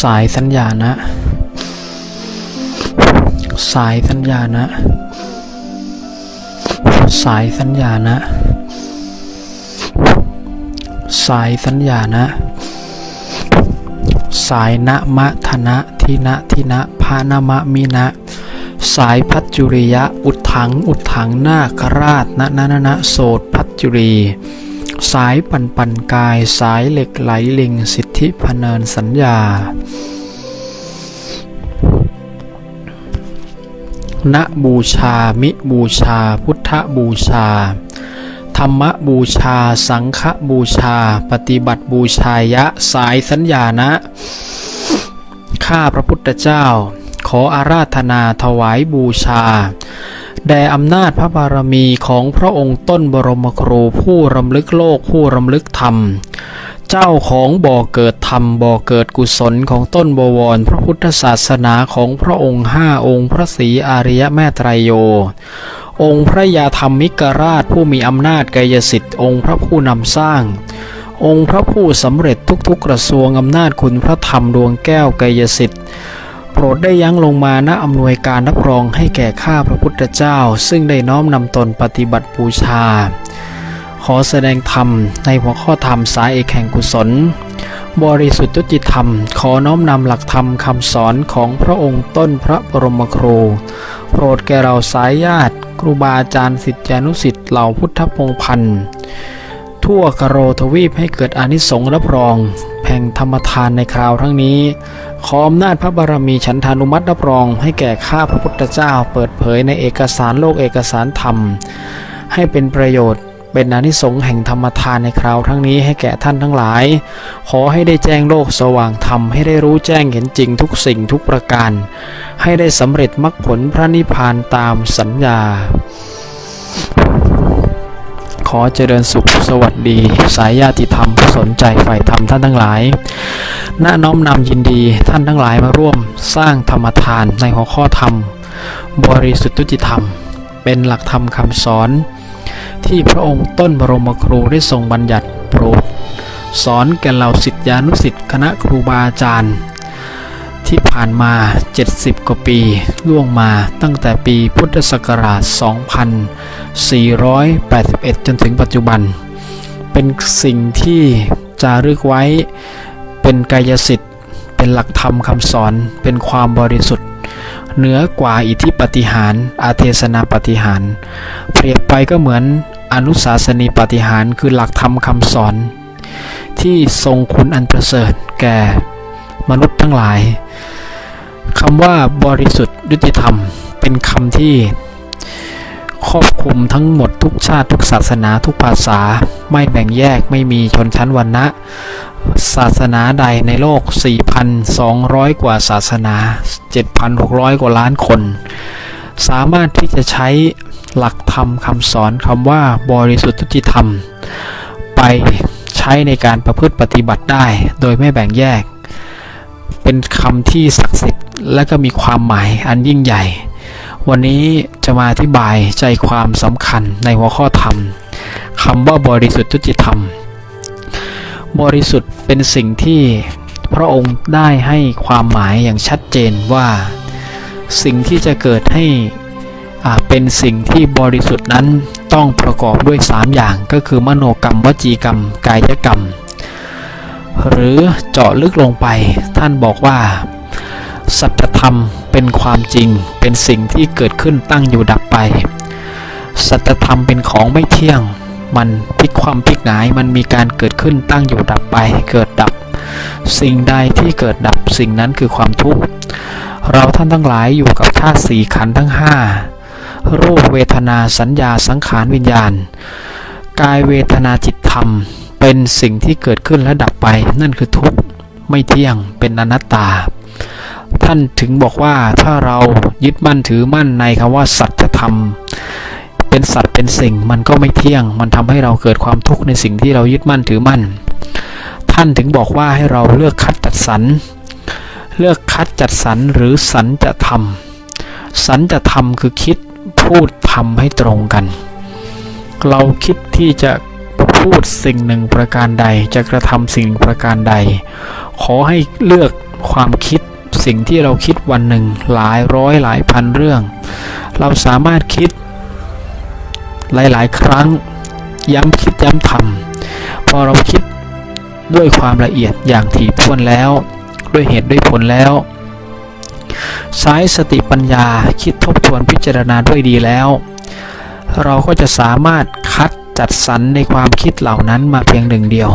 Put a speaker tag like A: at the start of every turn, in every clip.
A: สายสัญญาณนะสายสัญญาณนะสายสัญญาณนะสายสัญญาณนะสายนะมะธนะทินะทินะพานามะมินะ สายพัจจุริยะ อุดถัง อุดถังนาคราชนะนะนะนะโสดพัจจุรี สายปั่นปั่นกายสายเหล็กไหลลิงสิทธิพเนินสัญญา ณบูชา มิบูชา พุทธบูชา ธรรมบูชา สังฆบูชา ปฏิบัติบูชายะ สายสัญญานะ ข้าพระพุทธเจ้า ขออาราธนาถวายบูชา แด่อำนาจพระบารมีของพระองค์ต้นบรมครูผู้รำลึกโลกผู้รำลึกธรรม เจ้าของบ่อเกิดธรรมบ่อเกิดกุศลของต้นบวร พระพุทธศาสนาของพระองค์ห้าองค์พระศรีอาริยแม่ไตรโย องค์พระยาธรรมิกราชผู้มีอำนาจกายสิทธิ์องค์พระผู้นำสร้าง องค์พระผู้สำเร็จทุกๆกระทรวงอำนาจคุณพระธรรมดวงแก้วกายสิทธิ์ รดได้ยั้งลงมาณอำนวยการรับรองให้แก่ข้าพระพุทธเจ้า ซึ่งได้น้อมนำตนปฏิบัติบูชา ขอแสดงธรรมในหัวข้อธรรมสายเอกแห่งกุศล บริสุทธิ์ยุติธรรม ขอน้อมนำหลักธรรมคำสอนของพระองค์ต้นพระบรมครู โปรดแก่เราสายญาติ ครูบาอาจารย์สิทธิานุสิทธิ์เหล่าพุทธพงพันธ์ทั่วกโรทวีปให้เกิดอานิสงส์รับรอง แห่งธรรมทานในคราวทั้งนี้ ขออำนาจพระบารมีฉันทานุมัติรับรอง ให้แก่ข้าพระพุทธเจ้าเปิดเผยในเอกสารโลกเอกสารธรรม ให้เป็นประโยชน์เป็นอานิสงส์แห่งธรรมทานในคราวทั้งนี้ให้แก่ท่านทั้งหลาย ขอให้ได้แจ้งโลกสว่างธรรมให้ได้รู้แจ้งเห็นจริงทุกสิ่งทุกประการ ให้ได้สำเร็จมรรคผลพระนิพพานตามสัญญา ขอเจริญสุขสวัสดี สายญาติธรรมผู้สนใจใฝ่ธรรมท่านทั้งหลายณน้อมนำยินดีท่านทั้งหลายมาร่วมสร้างธรรมทานในหัวข้อธรรม บริสุทธิธรรม เป็นหลักธรรมคำสอน ที่พระองค์ต้นบรมครูได้ทรงบัญญัติโปรดสอนแก่เหล่าศิษยานุศิษย์คณะครูบาอาจารย์ ที่ผ่านมา 70 กว่าปีล่วงมาตั้งแต่ปีพุทธศักราช 2481 จนถึงปัจจุบัน เป็นสิ่งที่จารึกไว้ เป็นกายสิทธิ์ เป็นหลักธรรมคำสอน เป็นความบริสุทธิ์ เหนือกว่าอิทธิปฏิหารอาเทศนาปฏิหาร เปรียบไปก็เหมือนอนุสาสนีปฏิหารคือหลักธรรมคำสอน ที่ทรงคุณอันประเสริฐแก่มนุษย์ทั้งหลาย คำว่าบริสุทธิ์ยุติธรรม เป็นคำที่ครอบคลุมทั้งหมดทุกชาติทุกศาสนาทุกภาษา ไม่แบ่งแยกไม่มีชนชั้นวรรณะ ศาสนาใดในโลก 4,200 กว่าศาสนา 7,600 กว่าล้านคน สามารถที่จะใช้หลักธรรมคำสอนคำว่าบริสุทธิธรรม ไปใช้ในการประพฤติปฏิบัติได้ โดยไม่แบ่งแยก เป็นคำที่ศักดิ์สิทธิ์และก็มีความหมายอันยิ่งใหญ่ วันนี้จะมาอธิบายใจความสำคัญในหัวข้อธรรมคำว่าบริสุทธิ์ยุติธรรม บริสุทธิ์เป็นสิ่งที่พระองค์ได้ให้ความหมายอย่างชัดเจนว่า สิ่งที่จะเกิดให้อ่าเป็นสิ่งที่บริสุทธิ์นั้นต้องประกอบด้วย 3 อย่างก็คือมโนกรรม วจีกรรม กายกรรม หรือเจาะลึกลงไป ท่านบอกว่า สัจธรรมเป็นความจริง เป็นสิ่งที่เกิดขึ้นตั้งอยู่ดับไป สัจธรรมเป็นของไม่เที่ยง มันพลิกความพลิกหงาย มันมีการเกิดขึ้นตั้งอยู่ดับไป เกิดดับ สิ่งใดที่เกิดดับสิ่งนั้นคือความทุกข์ เราท่านทั้งหลายอยู่กับธาตุสี่ขันธ์ทั้งห้ารูปเวทนาสัญญาสังขารวิญญาณ กายเวทนาจิตธรรม เป็นสิ่งที่เกิดขึ้นและดับไป นั่นคือทุกข์ไม่เที่ยงเป็นอนัตตา ท่านถึงบอกว่าถ้าเรายึดมั่นถือมั่นในคำว่าสัจธรรมเป็นสัตว์เป็นสิ่งมันก็ไม่เที่ยง มันทำให้เราเกิดความทุกข์ในสิ่งที่เรายึดมั่นถือมั่น ท่านถึงบอกว่าให้เราเลือกคัดจัดสรรเลือกคัดจัดสรรหรือสันจะทำสันจะทำคือคิดพูดทำให้ตรงกัน เราคิดที่จะ พูดสิ่งหนึ่งประการใด จะกระทำสิ่งประการใด ขอให้เลือกความคิดสิ่งที่เราคิดวันหนึ่งหลายร้อยหลายพันเรื่อง เราสามารถคิดหลาย ๆ ครั้ง ย้ำคิดย้ำทำพอเราคิดด้วยความละเอียดอย่างถี่ถ้วนแล้ว ด้วยเหตุด้วยผลแล้วใช้สติปัญญาคิดทบทวนพิจารณาด้วยดีแล้ว เราก็จะสามารถคัด จัดสรรในความคิดเหล่านั้นมาเพียงหนึ่งเดียว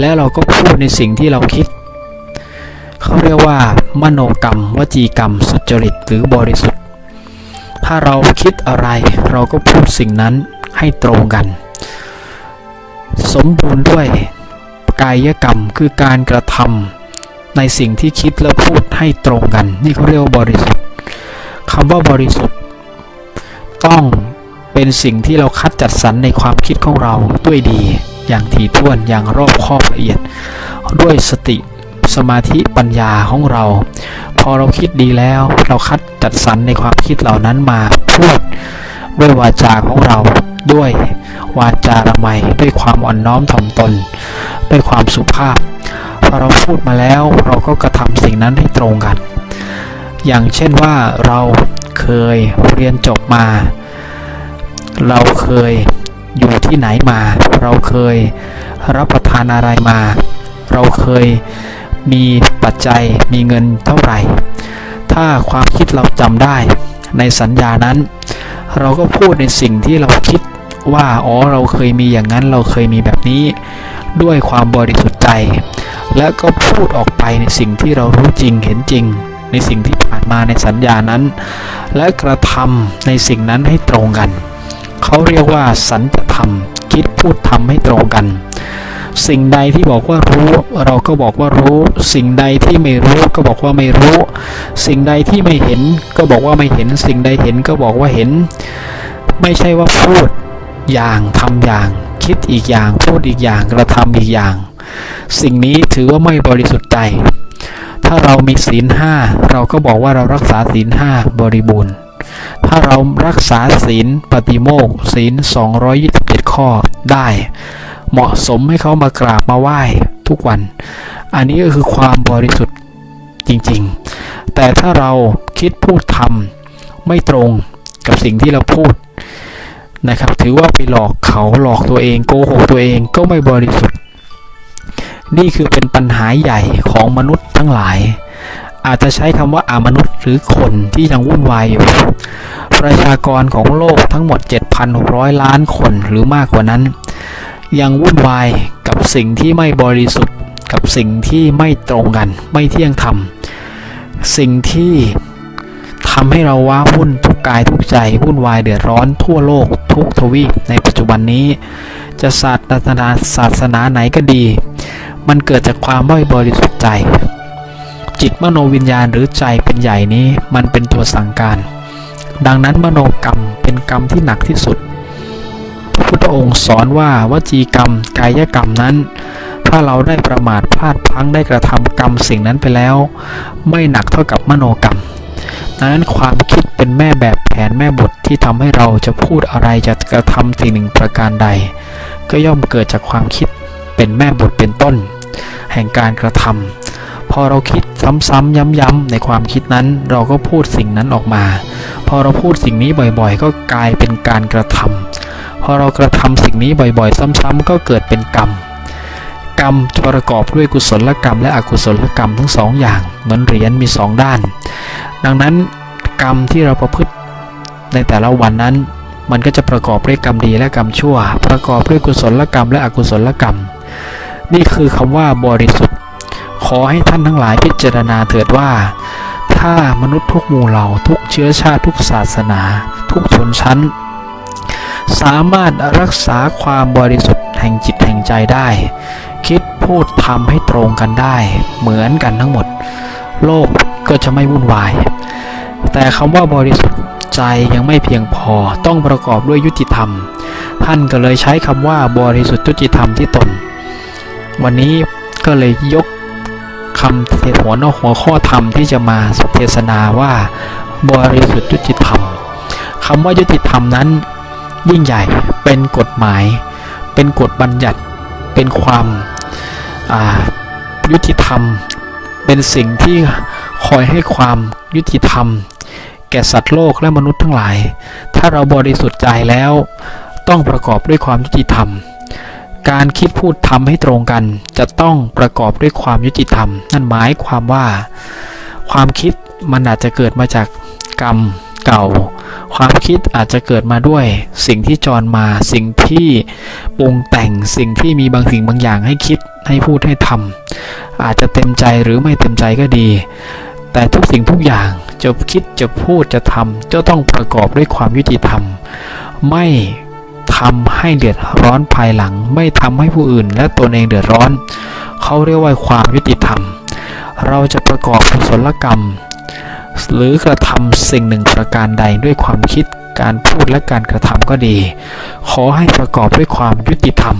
A: แล้วเราก็พูดในสิ่งที่เราคิด เขาเรียกว่า มโนกรรม วจีกรรม สุจริตหรือบริสุทธิ์ ถ้าเราคิดอะไรเราก็พูดสิ่งนั้นให้ตรงกัน สมบูรณ์ด้วยกายกรรมคือการกระทำในสิ่งที่คิดและพูดให้ตรงกัน นี่เขาเรียกว่าบริสุทธิ์คำว่าบริสุทธิ์ ต้อง เป็นสิ่งที่เราคัดจัดสรรในความคิดของเราด้วยดี อย่างถี่ถ้วนอย่างรอบคอบละเอียด ด้วยสติสมาธิปัญญาของเรา พอเราคิดดีแล้ว เราคัดจัดสรรในความคิดเหล่านั้นมาพูดด้วยวาจาของเราด้วยวาจาละไมด้วยความอ่อนน้อมถ่อมตน ด้วยความสุภาพพอเราพูดมาแล้วเราก็กระทำสิ่งนั้นให้ตรงกัน อย่างเช่นว่าเราเคยเรียนจบมา เราเคยอยู่ที่ไหนมา เราเคยรับประทานอะไรมา เราเคยมีปัจจัยมีเงินเท่าไหร่ ถ้าความคิดเราจำได้ในสัญญานั้น เราก็พูดในสิ่งที่เราคิดว่าอ๋อเราเคยมีอย่างนั้นเราเคยมีแบบนี้ ด้วยความบริสุทธิ์ใจ และก็พูดออกไปในสิ่งที่เรารู้จริงเห็นจริง ในสิ่งที่ผ่านมาในสัญญานั้น และกระทำในสิ่งนั้นให้ตรงกัน เขาเรียกว่า สันจะทำคิดพูดทำให้ตรงกัน สิ่งใดที่บอกว่ารู้ เราก็บอกว่ารู้ สิ่งใดที่ไม่รู้ก็บอกว่าไม่รู้ สิ่งใดที่ไม่เห็น ก็บอกว่าไม่เห็น สิ่งใดเห็นก็บอกว่าเห็น ไม่ใช่ว่าพูดอย่างทำอย่าง คิดอีกอย่าง พูดอีกอย่างกระทำอีกอย่าง สิ่งนี้ถือว่าไม่บริสุทธิ์ใจ ถ้าเรามีศีลห้าเราก็บอกว่าเรารักษาศีลห้าบริบูรณ์ ถ้าเรารักษาศีลปฏิโมกข์ศีล 227 ข้อได้ เหมาะสมให้เขามากราบมาไหว้ทุกวัน อันนี้ก็คือความบริสุทธิ์จริงๆ แต่ถ้าเราคิดพูดทำไม่ตรงกับสิ่งที่เราพูดนะครับ ถือว่าไปหลอกเขาหลอกตัวเองโกหกตัวเองก็ไม่บริสุทธิ์ นี่คือเป็นปัญหาใหญ่ของมนุษย์ทั้งหลาย อาจจะใช้คำว่าอามนุษย์หรือคนที่ยังวุ่นวายอยู่ ประชากรของโลกทั้งหมด 7,600 ล้านคนหรือมากกว่านั้น ยังวุ่นวายกับสิ่งที่ไม่บริสุทธิ์ กับสิ่งที่ไม่ตรงกัน ไม่เที่ยงธรรม สิ่งที่ทำให้เราว้าวุ่นทุกกายทุกใจวุ่นวายเดือดร้อนทั่วโลกทุกทวีปในปัจจุบันนี้ จะศาสนาศาสนาไหนก็ดี มันเกิดจากความไม่บริสุทธิ์ใจ จิตมโนวิญญาณหรือใจเป็นใหญ่นี้มันเป็นตัวสั่งการ ดังนั้นมโนกรรมเป็นกรรมที่หนักที่สุด พระพุทธองค์สอนว่าวจีกรรม กายกรรมนั้น ถ้าเราได้ประมาทพลาดพลั้งได้กระทำกรรมสิ่งนั้นไปแล้ว ไม่หนักเท่ากับมโนกรรมดังนั้นความคิดเป็นแม่แบบแผนแม่บทที่ทำให้เราจะพูดอะไรจะกระทำสิ่งหนึ่งประการใด ก็ย่อมเกิดจากความคิดเป็นแม่บทเป็นต้น แห่งการกระทำ พอเราคิดซ้ำๆย้ำๆในความคิดนั้น เราก็พูดสิ่งนั้นออกมา พอเราพูดสิ่งนี้บ่อยๆ ก็กลายเป็นการกระทำพอเรากระทำสิ่งนี้บ่อยๆ ซ้ำๆก็เกิดเป็นกรรม กรรมประกอบด้วยกุศลกรรม และอกุศลกรรมทั้งสองอย่างเหมือนเหรียญมีสองด้าน ดังนั้นกรรมที่เราประพฤติในแต่ละวันนั้น มันก็จะประกอบด้วยกรรมดีและกรรมชั่ว ประกอบด้วยกุศลกรรมและอกุศลกรรม นี่คือคำว่าบริสุทธิ ขอให้ท่านทั้งหลายพิจารณาเถิดว่า ถ้ามนุษย์ทุกหมู่เหล่าทุกเชื้อชาติทุกศาสนา ทุกชนชั้น สามารถรักษาความบริสุทธิ์แห่งจิตแห่งใจได้ คิดพูดทำให้ตรงกันได้ เหมือนกันทั้งหมด โลกก็จะไม่วุ่นวาย แต่คำว่าบริสุทธิ์ใจยังไม่เพียงพอต้องประกอบด้วยยุติธรรม ท่านก็เลยใช้คำว่าบริสุทธิ์ยุติธรรมที่ตน วันนี้ก็เลยยก คำเทศหัวน้าหัวข้อธรรมที่จะมาเทศนาว่าบริสุทธิ์ยุติธรรมคำว่ายุติธรรมนั้น ยิ่งใหญ่เป็นกฎหมาย เป็นกฎบัญญัติ เป็นความยุติธรรม เป็นสิ่งที่คอยให้ความยุติธรรม แก่สัตว์โลกและมนุษย์ทั้งหลาย ถ้าเราบริสุทธิ์ใจแล้วต้องประกอบด้วยความยุติธรรม การคิดพูดทำให้ตรงกัน จะต้องประกอบด้วยความยุติธรรม นั่นหมายความว่า ความคิดมันอาจจะเกิดมาจากกรรมเก่า ความคิดอาจจะเกิดมาด้วย สิ่งที่จรมาสิ่งที่ปรุงแต่งสิ่งที่มีบางสิ่งบางอย่างให้คิดให้พูดให้ทำอาจจะเต็มใจหรือไม่เต็มใจก็ดี แต่ทุกสิ่งทุกอย่างจะคิดจะพูดจะทำจะต้องประกอบด้วยความยุติธรรม ไม่ ทำให้เดือดร้อนภายหลัง ไม่ทำให้ผู้อื่น และตนเองเดือดร้อน เขาเรียกว่าความยุติธรรม เราจะประกอบกุศลกรรม หรือกระทำสิ่งหนึ่งประการใดด้วยความคิดการพูดและการกระทำก็ดี ขอให้ประกอบด้วยความยุติธรรม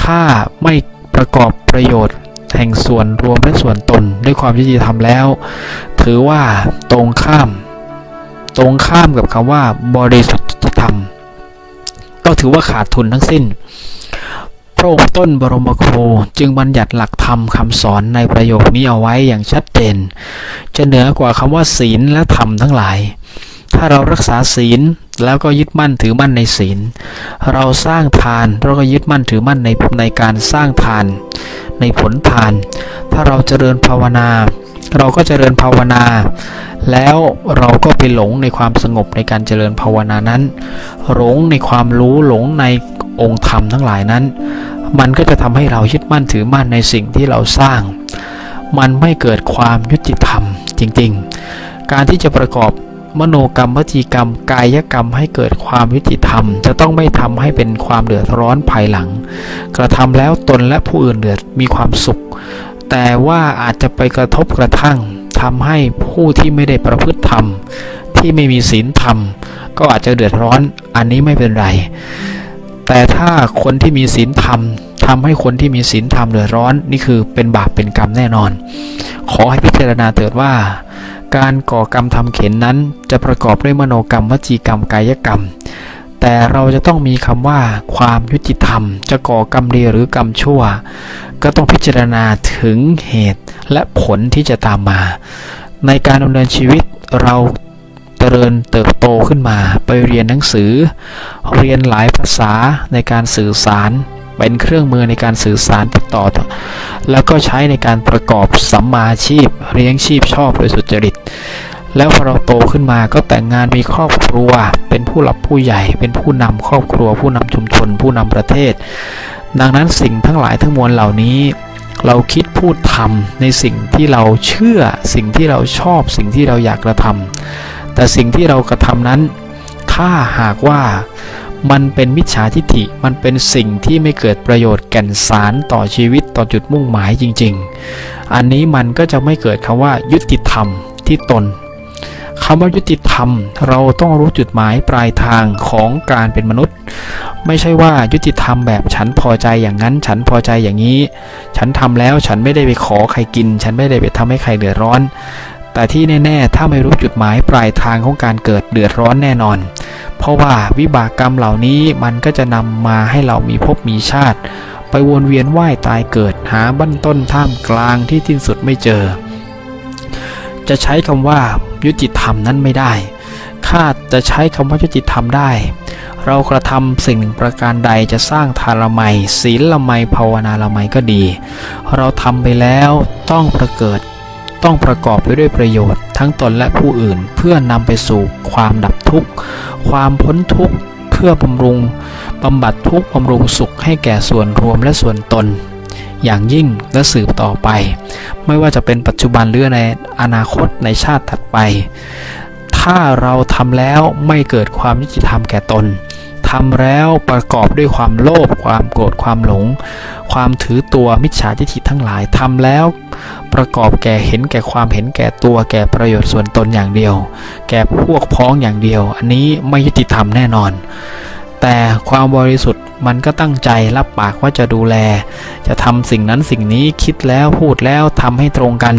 A: ถ้าไม่ประกอบประโยชน์แห่งส่วนรวมและส่วนตนด้วยความยุติธรรมแล้ว ถือว่าตรงข้าม ตรงข้ามกับคำว่า บริสุทธิธรรม ก็ถือว่าขาดทุนทั้งสิ้น พระองค์ต้นบรมครูจึงบัญญัติหลักธรรมคำสอนในประโยคนี้เอาไว้อย่างชัดเจน จะเหนือกว่าคำว่าศีลและธรรมทั้งหลาย ถ้าเรารักษาศีลแล้วก็ยึดมั่นถือมั่นในศีล เราสร้างทานเราก็ยึดมั่นถือมั่นในในการสร้างทาน ในผลทาน ถ้าเราเจริญภาวนา เราก็เจริญภาวนา แล้วเราก็ไปหลงในความสงบในการเจริญภาวนานั้น หลงในความรู้หลงในองค์ธรรมทั้งหลายนั้น มันก็จะทำให้เรายึดมั่นถือมั่นในสิ่งที่เราสร้าง มันไม่เกิดความยุติธรรมจริงๆ การที่จะประกอบมโนกรรมวจีกรรม กายกรรมให้เกิดความยุติธรรม จะต้องไม่ทำให้เป็นความเดือดร้อนภายหลัง กระทำแล้วตนและผู้อื่นเดือดมีความสุข แต่ว่าอาจจะไปกระทบกระทั่งทำให้ผู้ที่ไม่ได้ประพฤติธรรม ที่ไม่มีศีลธรรม ก็อาจจะเดือดร้อนอันนี้ไม่เป็นไร แต่ถ้าคนที่มีศีลธรรมทำให้คนที่มีศีลธรรมเดือดร้อน นี่คือเป็นบาปเป็นกรรมแน่นอน ขอให้พิจารณาเถิดว่า การก่อกรรมทำเข็นนั้นจะประกอบด้วยมโนกรรมวจีกรรมกายกรรม แต่เราจะต้องมีคำว่าความยุติธรรม จะก่อกรรมดีหรือกรรมชั่ว ก็ต้องพิจารณาถึงเหตุและผลที่จะตามมา ในการดำเนินชีวิตเราเจริญเติบโตขึ้นมา ไปเรียนหนังสือ เรียนหลายภาษาในการสื่อสารเป็นเครื่องมือในการสื่อสารติดต่อ แล้วก็ใช้ในการประกอบสัมมาอาชีพเลี้ยงชีพชอบโดยสุจริต แล้วพอเราโตขึ้นมาก็แต่งงานมีครอบครัว เป็นผู้หลักผู้ใหญ่ เป็นผู้นำครอบครัว ผู้นำชุมชน ผู้นำประเทศ ดังนั้นสิ่งทั้งหลายทั้งมวลเหล่านี้ เราคิดพูดทำในสิ่งที่เราเชื่อ สิ่งที่เราชอบ สิ่งที่เราอยากกระทำแต่สิ่งที่เรากระทำนั้น ถ้าหากว่ามันเป็นมิจฉาทิฏฐิ มันเป็นสิ่งที่ไม่เกิดประโยชน์แก่นสารต่อชีวิตต่อจุดมุ่งหมายจริง ๆ อันนี้มันก็จะไม่เกิดคำว่ายุติธรรมที่ตน คำว่ายุติธรรม เราต้องรู้จุดหมายปลายทางของการเป็นมนุษย์ ไม่ใช่ว่ายุติธรรมแบบฉันพอใจอย่างนั้น ฉันพอใจอย่างนี้ ฉันทำแล้วฉันไม่ได้ไปขอใครกิน ฉันไม่ได้ไปทำให้ใครเดือดร้อน แต่ที่แน่ๆ ถ้าไม่รู้จุดหมายปลายทางของการเกิดเดือดร้อนแน่นอน เพราะว่าวิบากกรรมเหล่านี้มันก็จะนำมาให้เรามีภพมีชาติ ไปวนเวียนว่ายตายเกิดหาบั้นต้นท่ามกลางที่สิ้นสุดไม่เจอ จะใช้คำว่ายุติธรรมนั้นไม่ได้ ข้าจะใช้คำว่ายุติธรรมได้ เรากระทำสิ่งหนึ่งประการใดจะสร้างทานละไมศีลละไมภาวนาละไมก็ดี เราทำไปแล้วต้องประเกิด ต้องประกอบไปด้วยประโยชน์ ทั้งตนและผู้อื่นเพื่อนำไปสู่ความดับทุกข์ ความพ้นทุกข์เพื่อบำรุงบำบัดทุกข์บำรุงสุขให้แก่ส่วนรวมและส่วนตน อย่างยิ่งและสืบต่อไป ไม่ว่าจะเป็นปัจจุบันหรือในอนาคตในชาติถัดไป ถ้าเราทำแล้วไม่เกิดความยุติธรรมแก่ตนทำแล้วประกอบด้วยความโลภความโกรธความหลง ความถือตัวมิจฉาทิฏฐิทั้งหลายทำแล้ว ประกอบแก่เห็นแก่ความเห็นแก่ตัวแก่ประโยชน์ส่วนตนอย่างเดียว แก่พวกพ้องอย่างเดียว อันนี้ไม่ยุติธรรมแน่นอน แต่ความบริสุทธิ์มันก็ตั้งใจรับปากว่าจะดูแล จะทำสิ่งนั้นสิ่งนี้คิดแล้วพูดแล้วทำให้ตรงกัน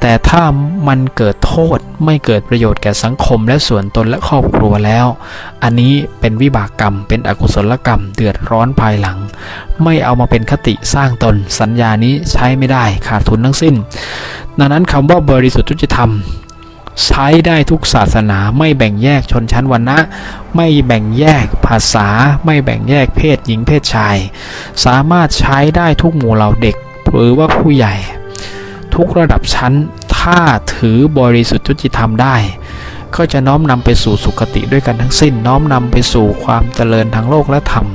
A: แต่ถ้ามันเกิดโทษไม่เกิดประโยชน์แก่สังคมและส่วนตนและครอบครัวแล้ว อันนี้เป็นวิบากกรรม เป็นอกุศลกรรม เดือดร้อนภายหลัง ไม่เอามาเป็นคติสร้างตน สัญญานี้ใช้ไม่ได้ขาดทุนทั้งสิ้น ดังนั้นคำว่าบริสุทธิ์ยุติธรรม ใช้ได้ทุกศาสนาไม่แบ่งแยกชนชั้นวรรณะ ไม่แบ่งแยกภาษา ไม่แบ่งแยกเพศหญิงเพศชาย สามารถใช้ได้ทุกหมู่เหล่าเด็กหรือว่าผู้ใหญ่ ทุกระดับชั้นถ้าถือบริสุทธิ์ยุติธรรมได้ ก็จะน้อมนำไปสู่สุคติด้วยกันทั้งสิ้น น้อมนำไปสู่ความเจริญทางโลกและธรรม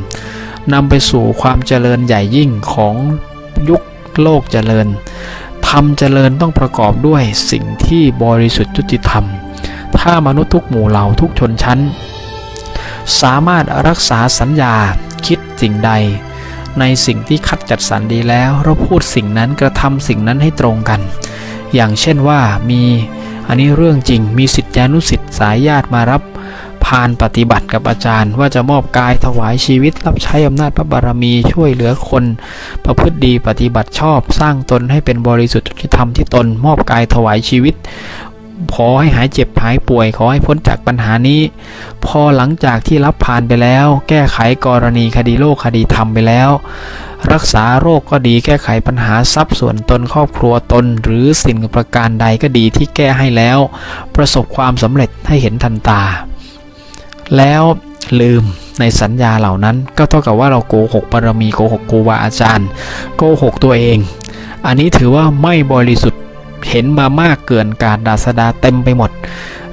A: นำไปสู่ความเจริญใหญ่ยิ่งของยุคโลกเจริญ ธรรมเจริญต้องประกอบด้วยสิ่งที่บริสุทธิ์ยุติธรรม ถ้ามนุษย์ทุกหมู่เหล่าทุกชนชั้น สามารถรักษาสัญญาคิดสิ่งใด ในสิ่งที่คัดจัดสรรดีแล้วเราพูดสิ่งนั้นกระทำสิ่งนั้นให้ตรงกัน อย่างเช่นว่ามีอันนี้เรื่องจริงมีสิทธิานุสิทธิสายญาติมารับานปฏิบัติกับอาจารย์ ว่าจะมอบกายถวายชีวิต รับใช้อำนาจพระบารมีช่วยเหลือคน ประพฤติดีปฏิบัติชอบ สร้างตนให้เป็นบริสุทธิ์ยุติธรรมที่ตน มอบกายถวายชีวิตขอให้หายเจ็บหายป่วยขอให้พ้นจากปัญหานี้ พอหลังจากที่รับผ่านไปแล้ว แก้ไขกรณีคดีโลกคดีธรรมไปแล้ว รักษาโรคก็ดีแก้ไขปัญหาทรัพย์ส่วนตนครอบครัวตน หรือสิ่งประการใดก็ดีที่แก้ให้แล้ว ประสบความสำเร็จให้เห็นทันตา แล้วลืมในสัญญาเหล่านั้น ก็เท่ากับว่าเราโกหกบารมีโกหกครูบาอาจารย์ โกหกตัวเอง อันนี้ถือว่าไม่บริสุทธิ์เห็นมามากเกินการดาสดาเต็มไปหมด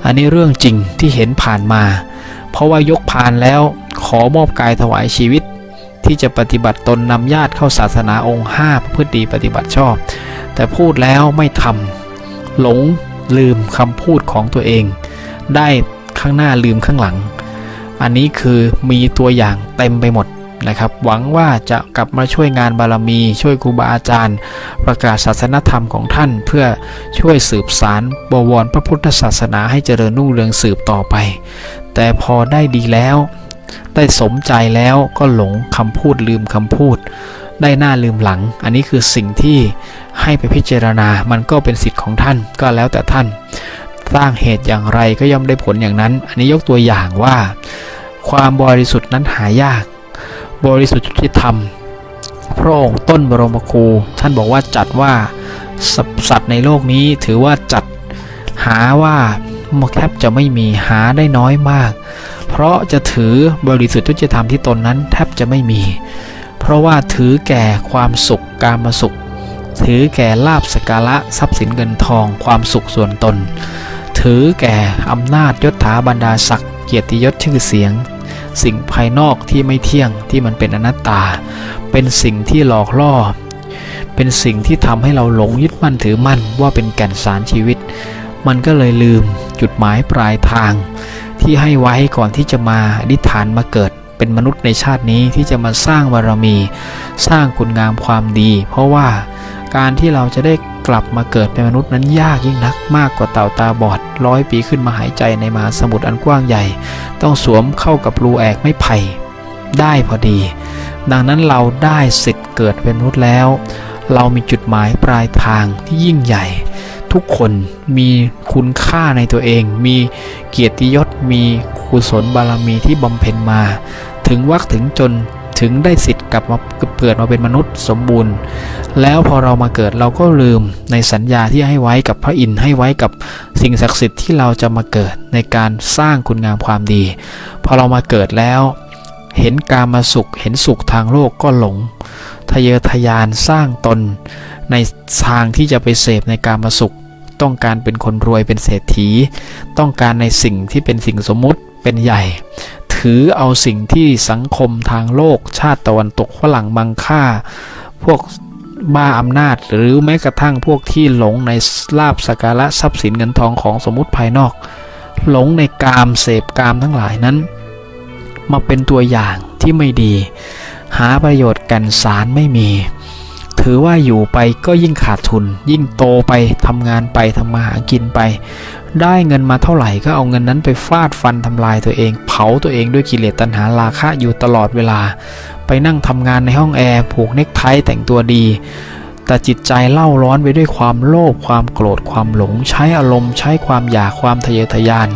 A: อันนี้เรื่องจริงที่เห็นผ่านมา เพราะว่ายกพานแล้วขอมอบกายถวายชีวิต ที่จะปฏิบัติตนนำญาติเข้าศาสนาองค์5ประพฤติดีปฏิบัติชอบ แต่พูดแล้วไม่ทำหลงลืมคำพูดของตัวเอง ได้ข้างหน้าลืมข้างหลัง อันนี้คือมีตัวอย่างเต็มไปหมดนะครับ หวังว่าจะกลับมาช่วยงานบารมี ช่วยครูบาอาจารย์ ประกาศศาสนธรรมของท่าน เพื่อช่วยสืบสารบวรพระพุทธศาสนาให้เจริญรุ่งเรืองสืบต่อไป แต่พอได้ดีแล้ว ได้สมใจแล้วก็หลงคำพูดลืมคำพูด ได้หน้าลืมหลัง อันนี้คือสิ่งที่ให้ไปพิจารณา มันก็เป็นสิทธิ์ของท่านก็แล้วแต่ท่าน สร้างเหตุอย่างไรก็ย่อมได้ผลอย่างนั้น อันนี้ยกตัวอย่างว่า ความบริสุทธิ์นั้นหายาก บริสุทธิ์ยุติธรรม พระองค์ต้นบรมครู ท่านบอกว่าจัดว่าสสัตว์ในโลกนี้ถือว่าจัดหาว่าแทบจะไม่มีหาได้น้อยมาก เพราะจะถือบริสุทธิ์ยุติธรรมที่ตนนั้นแทบจะไม่มี เพราะว่าถือแก่ความสุขการมาสุขถือแก่ลาบสกการะทรัพย์สินเงินทองความสุขส่วนตน ถือแก่อำนาจยศถาบรรดาศักดิ์เกียรติยศชื่อเสียง สิ่งภายนอกที่ไม่เที่ยงที่มันเป็นอนัตตา เป็นสิ่งที่หลอกล่อ เป็นสิ่งที่ทำให้เราหลงยึดมั่นถือมั่นว่าเป็นแก่นสารชีวิต มันก็เลยลืมจุดหมายปลายทาง ที่ให้ไว้ก่อนที่จะมาอธิษฐานมาเกิดเป็นมนุษย์ในชาตินี้ที่จะมาสร้างบารมี สร้างคุณงามความดี เพราะว่าการที่เราจะได้ กลับมาเกิดเป็นมนุษย์นั้นยากยิ่งนักมากกว่าเต่าตาบอดร้อยปีขึ้นมาหายใจในมหาสมุทรอันกว้างใหญ่ ต้องสวมเข้ากับรูแอกไม้ไผ่ได้พอดี ดังนั้นเราได้สิทธิ์เกิดเป็นมนุษย์แล้ว เรามีจุดหมายปลายทางที่ยิ่งใหญ่ ทุกคนมีคุณค่าในตัวเอง มีเกียรติยศมีกุศลบารมีที่บำเพ็ญมา ถึงวักถึงจน ถึงได้สิทธิ์กลับมาเกิดมาเป็นมนุษย์สมบูรณ์ แล้วพอเรามาเกิดเราก็ลืมในสัญญาที่ให้ไว้กับพระอินทร์ให้ไว้กับสิ่งศักดิ์สิทธิ์ที่เราจะมาเกิดในการสร้างคุณงามความดี พอเรามาเกิดแล้ว เห็นการมาสุขเห็นสุขทางโลกก็หลงทะเยอทะยานสร้างตน ในทางที่จะไปเสพในการมาสุข ต้องการเป็นคนรวยเป็นเศรษฐี ต้องการในสิ่งที่เป็นสิ่งสมมุติเป็นใหญ่ ถือเอาสิ่งที่สังคมทางโลก ชาติตะวันตกฝรั่งบังค่า พวกบ้าอำนาจ หรือแม้กระทั่งพวกที่หลงในลาบสกการะทรัพย์สินเงินทองของสมมติภายนอก หลงในกามเสพกามทั้งหลายนั้น มาเป็นตัวอย่างที่ไม่ดี หาประโยชน์กันสารไม่มี ถือว่าอยู่ไปก็ยิ่งขาดทุน ยิ่งโตไปทำงานไปทำมาหากินไป ได้เงินมาเท่าไหร่ก็เอาเงินนั้นไปฟาดฟันทำลายตัวเอง เผาตัวเองด้วยกิเลสตัณหาราคะอยู่ตลอดเวลา ไปนั่งทำงานในห้องแอร์ผูกเน็กไทแต่งตัวดี แต่จิตใจเล่าร้อนไปด้วยความโลภความโกรธความหลง ใช้อารมณ์ ใช้ความอยากความทะเยอทะยาน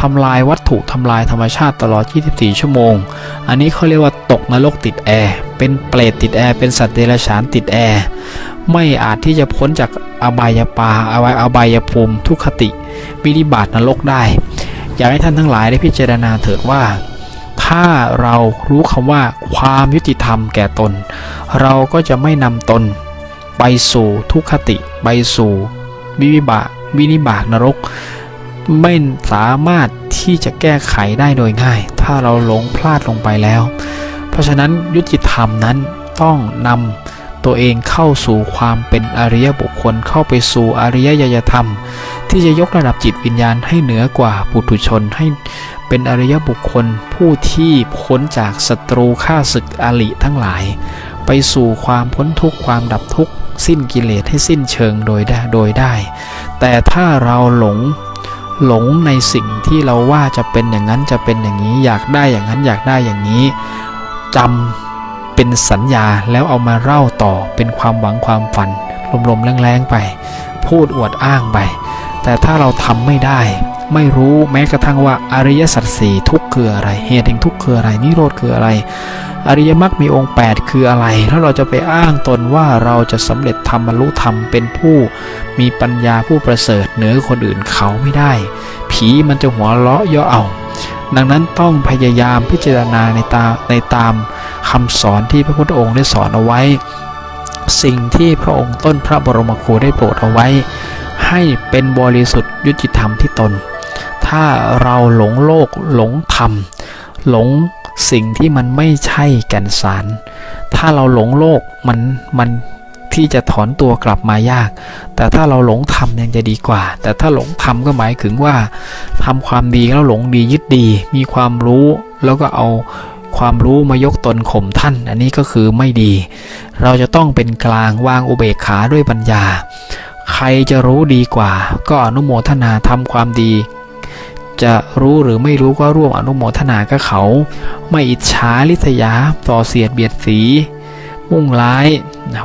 A: ทำลายวัตถุทำลายธรรมชาติตลอด 24 ชั่วโมง อันนี้เขาเรียกว่าตกนรกติดแอร์ เป็นเปรตติดแอร์ เป็นสัตว์เดรัจฉานติดแอร์ ไม่อาจที่จะพ้นจากอบายปาอวัยอบายภูมิ ทุกขติวินิบาตนรกได้ อยากให้ท่านทั้งหลายได้พิจารณาเถิดว่า ถ้าเรารู้คำว่าความยุติธรรมแก่ตน เราก็จะไม่นำตน ไปสู่ทุกขติ ไปสู่วิวิบากวินิบากนรก ไม่สามารถที่จะแก้ไขได้โดยง่าย ถ้าเราหลงพลาดลงไปแล้ว เพราะฉะนั้นยุติธรรมนั้นต้องนำตัวเองเข้าสู่ความเป็นอริยบุคคลเข้าไปสู่อริยยยธรรม ที่จะยกระดับจิตวิญญาณให้เหนือกว่าปุถุชนให้เป็นอริยบุคคลผู้ที่พ้นจากศัตรูฆ่าศึกอลิทั้งหลาย ไปสู่ความพ้นทุกข์ความดับทุกข์สิ้นกิเลสให้สิ้นเชิงโดยได้โดยได้ แต่ถ้าเราหลงหลงในสิ่งที่เราว่าจะเป็นอย่างนั้นจะเป็นอย่างนี้ อยากได้อย่างนั้นอยากได้อย่างนี้จำเป็นสัญญาแล้วเอามาเล่าต่อเป็นความหวังความฝันลมๆแรงๆไป พูดอวดอ้างไป แต่ถ้าเราทำไม่ได้ ไม่รู้แม้กระทั่งว่าอริยสัจสี่ทุกข์คืออะไรเหตุแห่งทุกข์คืออะไรนิโรธคืออะไร อริยมรรคมีองค์ 8 คืออะไร แล้วเราจะไปอ้างตนว่าเราจะสำเร็จธรรมบรรลุธรรมเป็นผู้มีปัญญาผู้ประเสริฐเหนือคนอื่นเขาไม่ได้ ผีมันจะหัวเราะย่อเอา ดังนั้นต้องพยายามพิจารณาในตาในตามคำสอนที่พระพุทธองค์ได้สอนเอาไว้ สิ่งที่พระองค์ต้นพระบรมครูได้โปรดเอาไว้ ให้เป็นบริสุทธิ์ยุติธรรมที่ตน ถ้าเราหลงโลกหลงธรรมหลง สิ่งที่มันไม่ใช่แก่นสาร ถ้าเราหลงโลกมันมันที่จะถอนตัวกลับมายาก แต่ถ้าเราหลงธรรมยังจะดีกว่า แต่ถ้าหลงธรรมก็หมายถึงว่าทำความดีแล้วหลงดียึดดี มีความรู้แล้วก็เอาความรู้มายกตนข่มท่าน อันนี้ก็คือไม่ดี เราจะต้องเป็นกลางวางอุเบกขาด้วยปัญญา ใครจะรู้ดีกว่า ก็อนุโมทนาทำความดี จะรู้หรือไม่รู้ก็ร่วมอนุโมทนากับเขา ไม่อิจฉาริษยาต่อเสียดเบียดสี มุ่งร้าย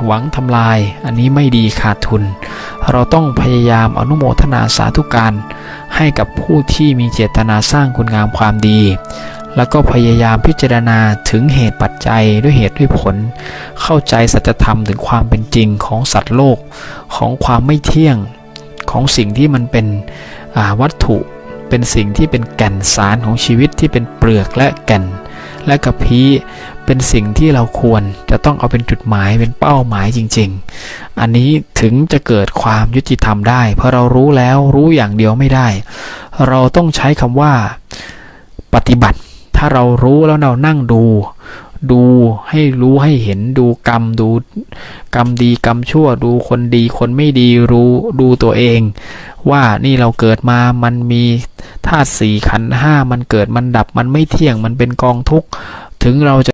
A: หวังทำลาย อันนี้ไม่ดีขาดทุน เราต้องพยายามอนุโมทนาสาธุการ ให้กับผู้ที่มีเจตนาสร้างคุณงามความดี แล้วก็พยายามพิจารณาถึงเหตุปัจจัยด้วยเหตุด้วยผล เข้าใจสัจธรรมถึงความเป็นจริงของสัตว์โลกของความไม่เที่ยงของสิ่งที่มันเป็นวัตถุ เป็นสิ่งที่เป็นแก่นสารของชีวิตที่เป็นเปลือกและแก่น และกระพี้เป็นสิ่งที่เราควรจะต้องเอาเป็นจุดหมายเป็นเป้าหมายจริง ๆ อันนี้ถึงจะเกิดความยุติธรรมได้ เพราะเรารู้แล้วรู้อย่างเดียวไม่ได้ เราต้องใช้คำว่า ปฏิบัติ ถ้าเรารู้แล้วเรานั่งดู ดูให้รู้ให้เห็นดูกรรมดูกรรมดีกรรมชั่วดูคนดีคนไม่ดีรู้ดูตัวเอง ว่านี่เราเกิดมามันมีธาตุสี่ขันห้ามันเกิดมันดับมันไม่เที่ยงมันเป็นกองทุกข์ถึงเราจะ